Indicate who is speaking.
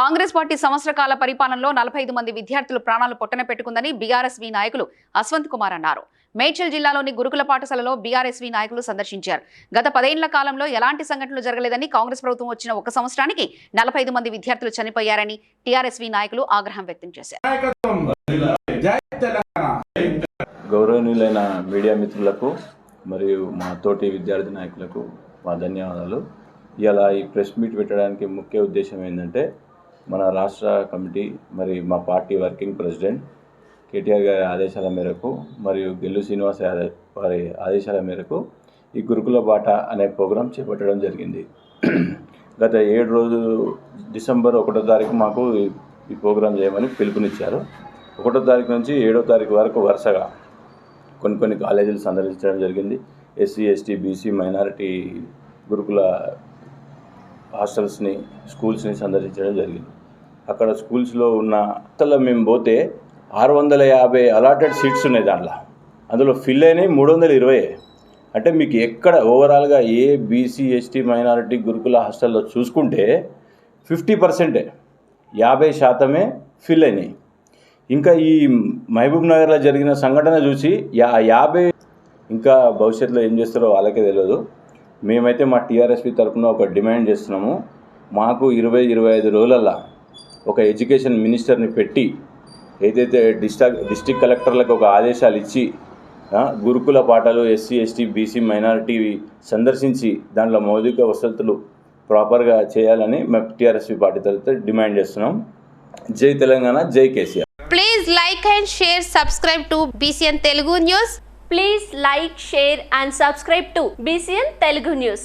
Speaker 1: Congress party సంవత్సర కాల పరిపాలనలో నలభై మంది విద్యార్థులు ప్రాణాలు పొట్టన పెట్టుకుందని బీఆర్ఎస్వి నాయకులు అశ్వంత్ కుమార్ అన్నారు. మేడ్చల్ జిల్లాలోని గురుకుల పాఠశాలలో బీఆర్ఎస్వి నాయకులు సందర్శించారు. గత పదేళ్ళ కాలంలో ఎలాంటి సంఘటనలు జరగలేదని కాంగ్రెస్ ప్రభుత్వం వచ్చిన ఒక సంవత్సరానికి నలభై ఐదు మంది విద్యార్థులు చనిపోయారని టీఆర్ఎస్వి నాయకులు ఆగ్రహం వ్యక్తం చేశారు.
Speaker 2: గౌరవనీయులైన మీడియా మిత్రులకు మరియు మా తోటి విద్యార్థి నాయకులకు మా ధన్యవాదాలు. ఇలా ఈ ప్రెస్ మీట్ పెట్టడానికి ముఖ్య ఉద్దేశం ఏంటంటే మన రాష్ట్ర కమిటీ మరి మా పార్టీ వర్కింగ్ ప్రెసిడెంట్ కేటీఆర్ గారి ఆదేశాల మేరకు మరియు గెల్లు శ్రీనివాస్ వారి ఆదేశాల మేరకు ఈ గురుకుల బాట అనే ప్రోగ్రాం చేపట్టడం జరిగింది. గత ఏడు రోజులు డిసెంబర్ ఒకటో తారీఖు మాకు ఈ- ఈ ప్రోగ్రాం చేయమని పిలుపునిచ్చారు. ఒకటో తారీఖు నుంచి ఏడో తారీఖు వరకు వరుసగా కొన్ని కొన్ని కాలేజీలు సందర్శించడం జరిగింది. ఎస్సీ ఎస్టీ బీసీ మైనారిటీ గురుకుల హాస్టల్స్ని స్కూల్స్ని సందర్శించడం జరిగింది. అక్కడ స్కూల్స్లో ఉన్న అసలు మేము పోతే ఆరు వందల యాభై అలాటెడ్ సీట్స్ ఉన్నాయి దాంట్లో. అందులో ఫిల్ అయినాయి మూడు వందల ఇరవై అంటే మీకు ఎక్కడ ఓవరాల్గా ఏ బీసీ ఎస్టీ మైనారిటీ గురుకుల హాస్టల్లో చూసుకుంటే ఫిఫ్టీ పర్సెంటే యాభై శాతమే ఫిల్ అయినాయి. ఇంకా ఈ మహబూబ్ నగర్లో జరిగిన సంఘటన చూసి యా యాభై ఇంకా భవిష్యత్తులో ఏం చేస్తారో వాళ్ళకే తెలియదు మేమైతే మా టీఆర్ఎస్పీ తరఫున ఒక డిమాండ్ చేస్తున్నాము. మాకు ఇరవై ఇరవై ఐదు రోజులల్లా ఒక ఎడ్యుకేషన్ మినిస్టర్ని పెట్టి ఏదైతే డిస్టాక్ డిస్టిక్ కలెక్టర్లకు ఒక ఆదేశాలు ఇచ్చి గురుకుల పాఠాలు ఎస్సీ ఎస్టీ బీసీ మైనారిటీ సందర్శించి దాంట్లో మౌలిక వసతులు ప్రాపర్గా చేయాలని మేము టీఆర్ఎస్పీ పార్టీ తరఫున డిమాండ్ చేస్తున్నాం. జై తెలంగాణ జై KCR.
Speaker 3: Please like and share subscribe to BCN Telugu news
Speaker 4: please like share and subscribe to BCN Telugu news